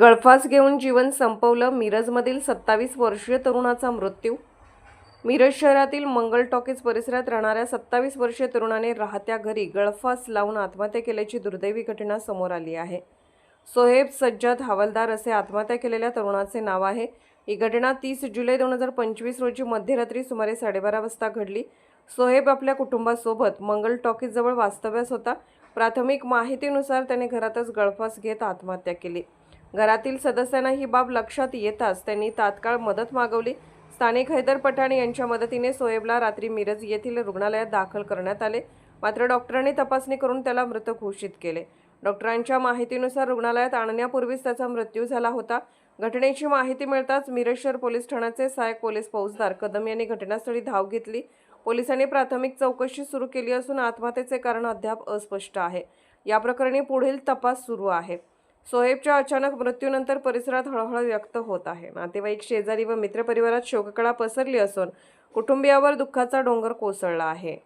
गळफास घेऊन जीवन संपवलं मिरजमधील सत्तावीस वर्षीय तरुणाचा मृत्यू. मिरज शहरातील मंगल टॉकीज परिसरात राहणाऱ्या सत्तावीस वर्षीय तरुणाने राहत्या घरी गळफास लावून आत्महत्या केल्याची दुर्दैवी घटना समोर आली आहे. सोहेब सज्जाद हवालदार असे आत्महत्या केलेल्या तरुणाचे नाव आहे. ही घटना तीस जुलै दोन हजार पंचवीस रोजी मध्यरात्री सुमारे साडेबारा वाजता घडली. सोहेब आपल्या कुटुंबासोबत मंगल टॉकीजजवळ वास्तव्यास होता. प्राथमिक माहितीनुसार त्याने घरातच गळफास घेत आत्महत्या केली. घरातील सदस्यांना ही बाब लक्षात येताच त्यांनी तात्काळ मदत मागवली. स्थानिक हैदर पठाण यांच्या मदतीने सोहेबला रात्री मिरज येथील रुग्णालयात दाखल करण्यात आले. मात्र डॉक्टरांनी तपासणी करून त्याला मृत घोषित केले. डॉक्टरांच्या माहितीनुसार रुग्णालयात आणण्यापूर्वीच त्याचा मृत्यू झाला होता. घटनेची माहिती मिळताच मिरजशहर पोलीस ठाण्याचे सहाय्यक पोलीस फौजदार कदम यांनी घटनास्थळी धाव घेतली. पोलिसांनी प्राथमिक चौकशी सुरू केली असून आत्महत्येचे कारण अद्याप अस्पष्ट आहे. या प्रकरणी पुढील तपास सुरू आहे. सोहेबच्या अचानक मृत्यूनंतर परिसरात हळहळ व्यक्त होत आहे. नातेवाईक शेजारी व मित्रपरिवारात शोककळा पसरली असून कुटुंबियावर दुःखाचा डोंगर कोसळला आहे.